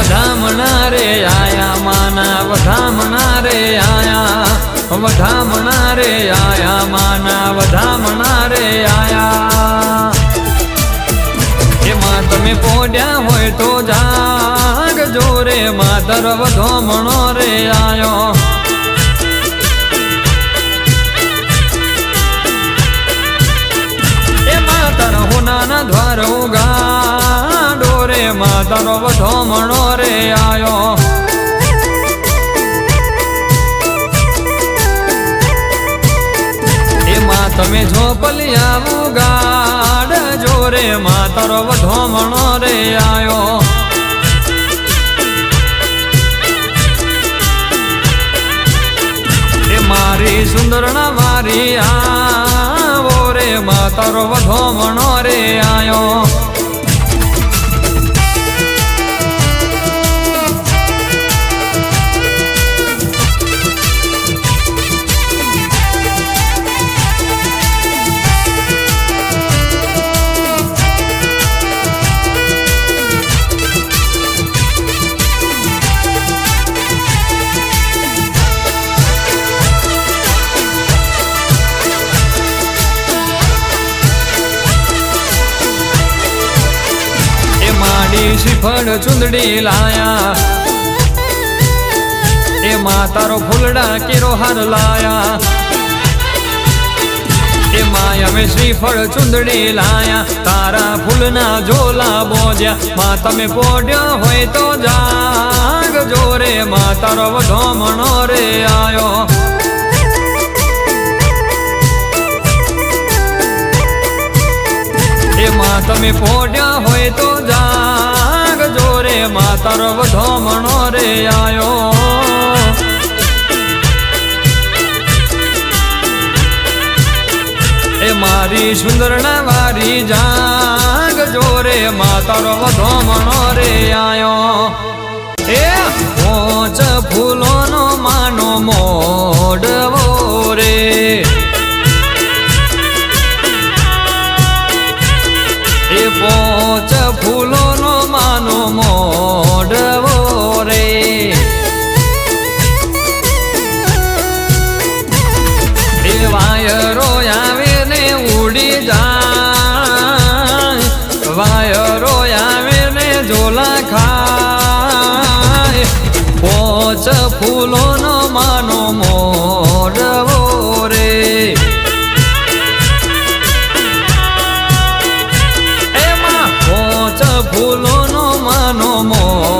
વધામણા રે આયા, માના વધામણા રે આયા વધામણા રે આયા, માના વધામણા રે આયા. એમાં તમે પોડ્યા હોય તો જાગ જોરે માતર વધોમણો રે આયો. માતર વધોમણો રે આયો. એમાં તમે ઝોપલિયા ગાડ જોરે માતર વધોમણો રે આયો. મારી સુંદરણા મારી આવો રે માતર વધોમણો રે આયો. માડી શ્રીફળ ચુંદડી લાયા। એ તારો ફૂલડા કેરો હાર લાયા। એ માય અમે શ્રીફળ ચુંદડી લાયા। તારા ફૂલના ઝોલા બોજ્યા। માં તમે પોડ્યો હોય તો જાગ જોરે માં તારો વધોમણો રે આયો। એમાં તમે પોડ્યા હોય તો જાગ જોરે વધો મણો રે આયો. એ મારી સુંદર વારી જાગ જોરે માતર વધોમણો રે આયો. એ પોચ ફૂલોનો માનો મોડવો રે. પોચ ફૂલોનો માનો મોડવો વાયરો આવે ને ઝોલા ખાય. પોચ ફૂલોનો માનો મોરવો રે. એમાં પોચ ફૂલોનો માનો મો